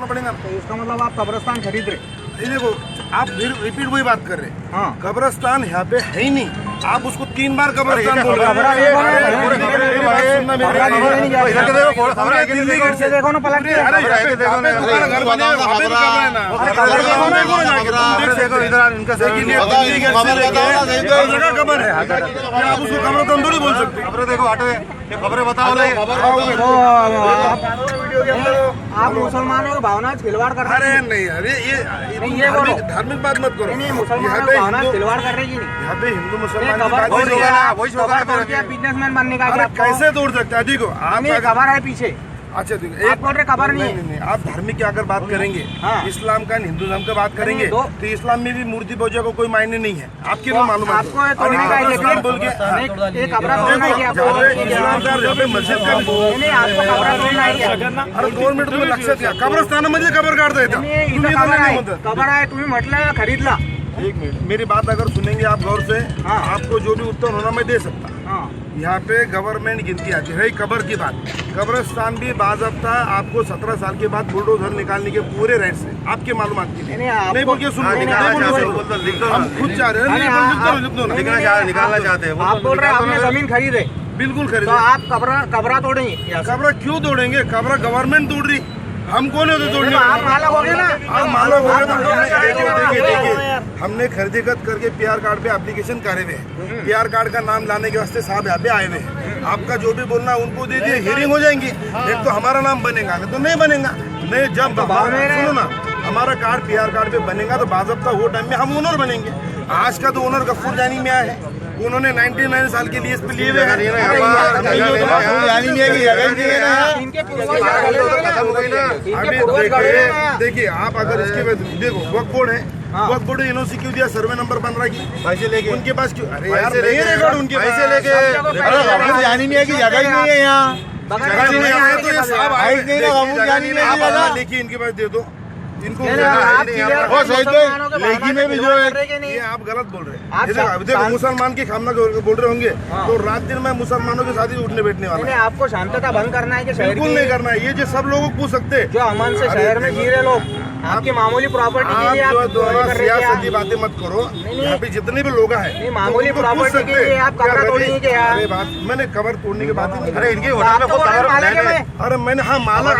करना पड़ेगा तो इसका मतलब आप कब्रस्तान खरीद रहे देखो आप फिर रिपीट वही बात कर रहे हैं। हाँ। कब्रस्तान यहाँ पे है ही नहीं। आप उसको तीन बार कब्रस्तान बोल रहे देखो, ना पलट देखो कब्र है आप उसको कब्रस्तान थोड़ी बोल सकते खबरें देखो हटो। खबरें बताओ आप मुसलमानों की भावना खिलवाड़ कर अरे रहे हैं? नहीं अरे ये ये धार्मिक बात मत करो। नहीं मुसलमानों की भावना खिलवाड़ कर रही यहाँ पे हिंदू मुसलमान बिज़नेस बिजनेसमैन बनने का? कैसे तोड़ सकते हैं? देखो आप खबर है पीछे। अच्छा देखो आप बोल रहे खबर नहीं नहीं नहीं आप धार्मिक की अगर बात करेंगे हाँ। इस्लाम का हिंदुज्म का बात करेंगे दो- तो इस्लाम में भी मूर्ति पूजा को कोई मायने नहीं है। आपके को मालूम है। आपको। एक एक खबरा खबरा मिनिट तुम्ही लक्षात घ्या कब्रस्तानामध्ये कबर काढता येतं नाही, तुम्ही इथं इथं खबर नाही आहे. खबर तुम्ही म्हटलं खरीदला? एक मिनट मेरी बात अगर सुनेंगे आप गौर से हाँ। आपको जो भी उत्तर होना मैं दे सकता। हाँ यहाँ पे गवर्नमेंट गिनती आती है। कब्र की बात। कब्रस्तान भी बाजबता आपको सत्रह साल के बाद बुलडोजर निकालने के पूरे राइट्स है। आपके मालूम के लिए। नहीं, सुन। हाँ, नहीं निकालना बोल के चाहते सुन। हो, खुद चाह रहे हैं। निकालना चाहते हैं, आप तो बोल रहे हैं। ज़मीन खरीदे। बिल्कुल तो खरीदे आप कबरा कबरा तोड़ेंगे से। कब्र क्यों तोड़ेंगे? कब्र गवर्नमेंट तोड़ रही। हम कौन है तो आप मालक हो गए ना? आप हो तो मालक हो गए। देखिए देखिए। हमने खरीदी खत करके पीआर कार्ड पे एप्लीकेशन करे हुए। हैं पीआर कार्ड का नाम लाने के वास्ते साहब यहाँ पे आए हुए। हैं आपका जो भी बोलना है उनको दे दिए हियरिंग हो जाएँगी। एक तो हमारा नाम बनेगा तो नहीं बनेगा। नहीं जब भाव सुनो ना हमारा कार्ड पीआर कार्ड पे बनेगा तो बाजबता वो टाइम में हम ओनर बनेंगे। आज का तो ओनर गफूर जानी में आया है। उन्होंने 99 साल के लिए इस पे लिए हुए हैं। है हो। तो है, है है हैं। हो। देखिए आप अगर इसके बाद देखो वक्त बोर्ड है? हाँ। वक्त बोर्ड एनओसी क्यों दिया? सर्वे नंबर बन रहा की पैसे लेके। उनके पास क्यों अरे यार रिकॉर्ड उनके पैसे लेके। जानी नहीं है कि जगह ही नहीं है यहाँ। बगैर जगह नहीं है तो ये साहब आए नहीं ना, देखिए, जानी नहीं है अपना इनके पास दे दो। इनको वो सही तो लेगी में भी जो है आप गलत बोल रहे हैं मुसलमान की खामना बोल रहे होंगे हाँ। तो रात दिन में मुसलमानों के साथ ही उठने बैठने वाला आपको शांतता भंग करना है बिल्कुल नहीं करना है ये जो सब लोगों को पूछ सकते हैं जो अमन से शहर में जी रहे लोग आपकी मामूली प्रॉपर्टी के आप लिए आप सियासती बातें मत करो। यहाँ पे जितने भी लोग हैं मामूली प्रॉपर्टी के लिए आप कब्र तोड़ेंगे क्या? अरे बात मैंने कबर तोड़ने की बात अरे। इनकी होटल में तो। अरे मैंने हाँ माला।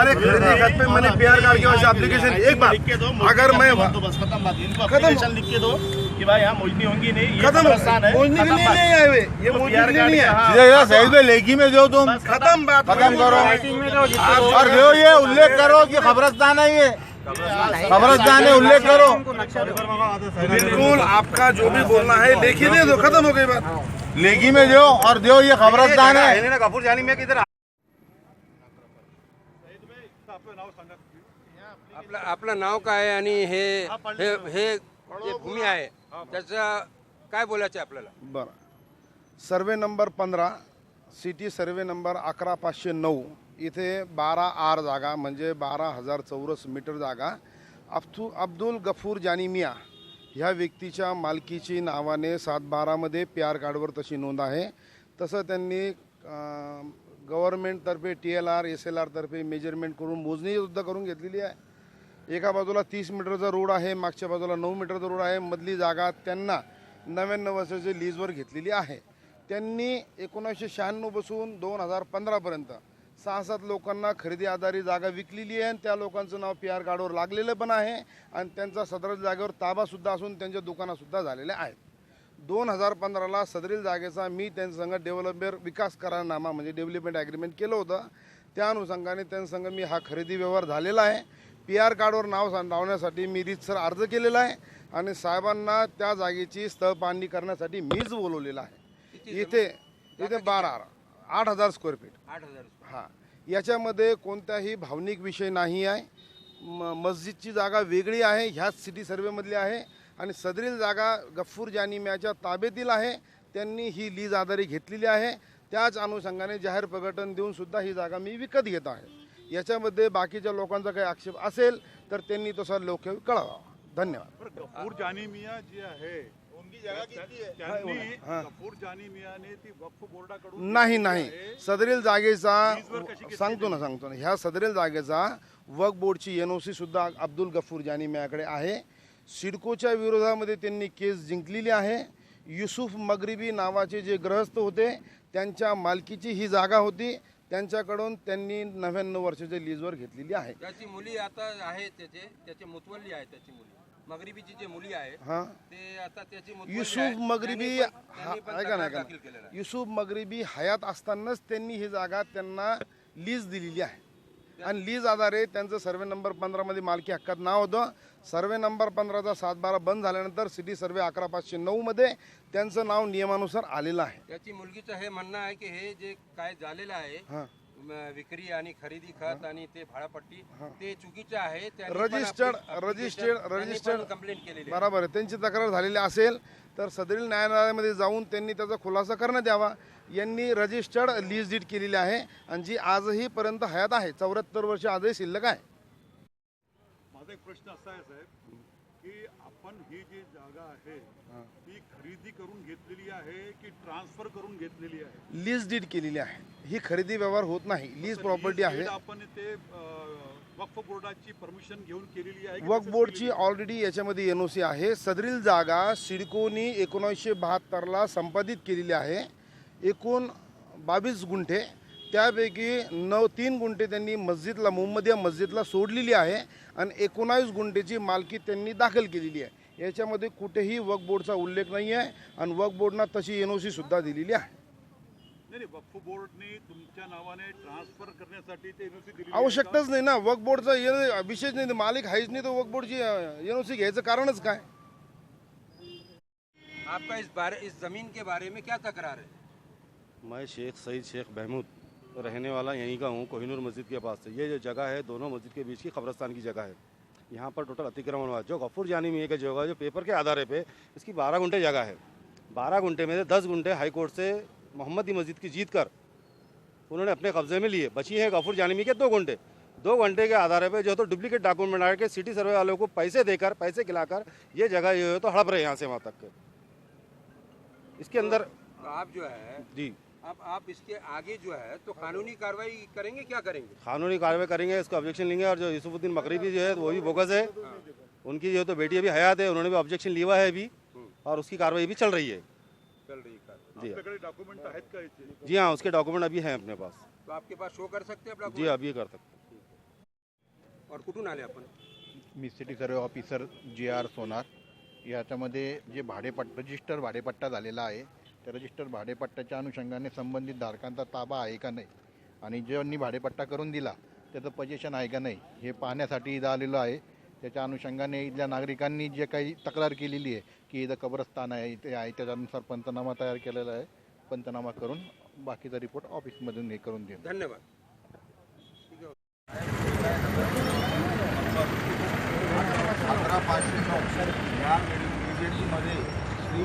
अरे खरीदी खत पे मैंने पीआर कार्ड के एप्लीकेशन एक बार अगर मैं तो खत्म बात इनको खत्म। एप्लीकेशन लिख के दो कि भाई यहाँ मोजनी होंगी नहीं ये खत्म है मोजनी के लिए नहीं आए हुए ये तो मोजनी नहीं है हाँ, सही में लेगी में जो तुम खत्म बात खत्म करो। में जितने लोग और जो ये उल्लेख करो कि खबरस्तान है ये खबरस्तान है उल्लेख करो। बिल्कुल आपका जो भी बोलना है लिखी दे दो खत्म हो गई बात लेगी में जो और जो ये खबरस्तान है गफूर जानी में किधर आपलं आपलं नाव काय आणि हे हे हे जे भूमी आहे त्याचं काय बोलायचं आहे आपल्याला? बरं. सर्वे नंबर पंधरा सिटी सर्वे नंबर अकरा पाचशे नऊ. इथे बारा आर जागा म्हणजे बारा हजार चौरस मीटर जागा. अब्दू अब्दुल गफूर जानी मिया ह्या व्यक्तीच्या मालकीची नावाने सात बारामध्ये पी आर कार्डवर तशी नोंद आहे. तसं त्यांनी गव्हर्नमेंटतर्फे T L R S L आरतर्फे measurement करून मोजणीसुद्धा करून घेतलेली आहे. एका बाजूला तीस मीटरचा रोड आहे मागच्या बाजूला नऊ मीटरचा रोड आहे. मधली जागा त्यांना नव्याण्णव वर्षाची लीजवर घेतलेली आहे. त्यांनी एकोणीसशे शहाण्णवपासून दोन हजार पंधरापर्यंत सहा सात लोकांना खरेदी आधारित जागा विकलेली आहे आणि त्या लोकांचं नाव पी आर कार्डवर लागलेलं पण आहे आणि त्यांचा सदर जागेवर ताबासुद्धा असून त्यांच्या दुकानासुद्धा झालेल्या आहेत. दोन हजार पंधराला सदरील जागेचा मी त्यांच्यासंग डेव्हलपर विकास करारनामा म्हणजे डेव्हलपमेंट ॲग्रीमेंट केलं होतं. त्या अनुषंगाने त्यांच्यासंग मी हा खरेदी व्यवहार झालेला आहे. पी आर कार्डवर नाव लावण्यासाठी मी रीतसर अर्ज केलेला आहे आणि साहेबांना त्या जागेची स्थळ पाहणी करण्यासाठी मीच बोलवलेलं आहे. इथे इथे बारा आठ हजार स्क्वेअर फीट आठ हजार हां. याच्यामध्ये कोणताही भावनिक विषय नाही आहे. म मस्जिदची जागा वेगळी आहे. ह्याच सिटी सर्वेमधली आहे. आणि सदरील जागा गफ्फूर जानिम्याच्या ताब्यातील आहे त्यांनी ही लीज आधारे घेतलेली आहे. त्याच अनुषंगाने जाहीर प्रकटन देऊन सुद्धा ही जागा मी विकत घेत आहे. याच्यामध्ये बाकीच्या लोकांचा काही आक्षेप असेल तर त्यांनी तसा लोक कळावा. धन्यवाद. गफूर जानी मियाँ जी है त्यांनी गफूर जानी मियाने ती वक्फ बोर्डाकडून नाही नाही. सदरील जागेचा सांगतो ना सांगतो ना. ह्या सदरील जागेचा वक बोर्डची एन ओ सी सुद्धा अब्दुल गफूर जानी मियाकडे आहे. सिडकोच्या विरोधामध्ये त्यांनी केस जिंकलेली आहे. युसुफ मगरिबी नावाचे जे ग्रहस्थ होते त्यांच्या मालकीची ही जागा होती. त्यांच्याकडून त्यांनी नव्याण्णव वर्षाच्या लीजवर घेतलेली आहे. त्याची मुली आता आहेत त्याचे त्याचे मुतवल्ली आहे त्याची मुली. मगरिबीची जी मुली आहे हां. ते आता त्याची मुतवल्ली आहे. युसुफ मगरिबी हा- ऐका ना ऐका ना. आहे. युसुफ मगरिबी हयात असतानाच त्यांनी ही जागा त्यांना लीज दिलेली आहे. आणि लीज आधारे त्यांचं सर्वे नंबर पंधरामध्ये मालकी हक्कात नाव होतं. सर्वे नंबर पंधराचा सात बारा बंद झाल्यानंतर सिटी सर्वे अकरा पाचशे नऊमध्ये त्यांचं नाव नियमानुसार आलेलं आहे. त्याची मुलगीचं हे म्हणणं आहे की हे जे काय झालेलं आहे विक्री आणि खरेदी खत आणि ते भाडापट्टी ते चुकीचं आहे. रजिस्टर्ड रजिस्टर्ड रजिस्टर्ड कंप्लेंट केलेली. बरोबर आहे. त्यांची तक्रार झालेली असेल. तर सदरील न्यायालयामध्ये जाऊन त्यांनी त्याचा खुलासा करण्यात यावा यांनी रजिस्टर्ड लीज डीड केलेली आहे आणि जी आजही पर्यंत हयात आहे. चौऱ्याहत्तर वर्ष आजही शिल्लक आहे. माझा एक प्रश्न असा आहे साहेब की आपण ही जी जागा आहे ती खरेदी करून घेतलेली आहे की ट्रान्सफर करून घेतलेली आहे? लीज डीड केलेली आहे. ही खरेदी व्यवहार होत नाही. लीज प्रॉपर्टी आहे. आपण ते वक्फ बोर्डाची परमिशन घेऊन केलेली आहे वक्फ बोर्डची ऑलरेडी याच्यामध्ये एन ओ सी आहे. सदरील जागा सिडकोनी एकोणीसशे बहात्तरला संपादित केलेली आहे. एकूण बावीस गुंठे. त्यापैकी नऊ तीन गुंठे त्यांनी मस्जिदला मोहम्मदिया मस्जिदला सोडलेली आहे. आणि एकोणावीस गुंठेची मालकी त्यांनी दाखल केलेली आहे. याच्यामध्ये कुठेही वक्फ बोर्डचा उल्लेख नाही आहे आणि वक्फ बोर्डना तशी एन ओ सी सुद्धा दिलेली आहे. नाही नाही, वक्फ बोर्डने तुमच्या नावाने ट्रान्सफर करण्यासाठी ते एनओसी दिली का? आवश्यकताच नाही ना. वक्फ बोर्डचा ये- विशेष नाही मालिक आहेच नाही तर वक्फ बोर्डची एन ओ सी घ्यायचं कारणच काय? आपका इस बारे इस ज़मीन के बारे में क्या तकरार है? मैं शेख सईद शेख महमूद रहने वाला यहीं का हूँ कोहिनूर मस्जिद के पास से। ये जो जगह है दोनों मस्जिद के बीच की कब्रस्तान की जगह है। यहाँ पर टोटल अतिक्रमण हुआ। जो गफूर जानी में का जगह जो पेपर के आधार पे इसकी बारह घंटे जगह है। बारह घंटे में से दस घंटे हाई कोर्ट से मोहम्मदी मस्जिद की जीत कर उन्होंने अपने कब्जे में लिए। बची है गफूर जानी के दो घंटे? दो घंटे के आधार पर जो है तो डुप्लीकेट डॉक्यूमेंट बना के सिटी सर्वे वालों को पैसे देकर पैसे खिलाकर ये जगह जो है तो हड़प रहे यहाँ से वहाँ तक। के इसके अंदर तो आप जो है जी। अब आप इसके आगे जो है तो कानूनी कार्रवाई करेंगे क्या करेंगे? कानूनी कार्रवाई करेंगे इसको ऑब्जेक्शन लेंगे और जो यूसुफुद्दीन मकरीबी जो है वो भी बोगस है। उनकी जो तो बेटी अभी हयात है उन्होंने भी ऑब्जेक्शन लिया है अभी और उसकी कार्रवाई भी चल रही है। चल रही कार्रवाई। जी। डॉक्युमेंट जी हाँ उसके डॉक्यूमेंट अभी हैं अपने पास। तो आपके पास शो कर सकते हैं जी अभी कर सकते और कुठून आले आपण? मी city survey officer J R Sonar. याच्यामध्ये जे भाडेपट्ट रजिस्टर भाडेपट्टा झालेला आहे त्या रजिस्टर भाडेपट्ट्याच्या अनुषंगाने संबंधित धारकांचा ताबा आहे का नाही? आणि ज्यांनी भाडेपट्टा करून दिला त्याचं पजेशन आहे का नाही? हे पाहण्यासाठी इथं आलेलो आहे. त्याच्या अनुषंगाने इथल्या नागरिकांनी जे काही तक्रार केलेली आहे की इथं कब्रस्तान आहे इथे आहे त्याच्यानुसार पंचनामा तयार केलेला आहे. पंचनामा करून बाकीचा रिपोर्ट ऑफिसमधून हे करून देऊ धन्यवाद. अकरा पाचशे नऊ या मध्ये श्री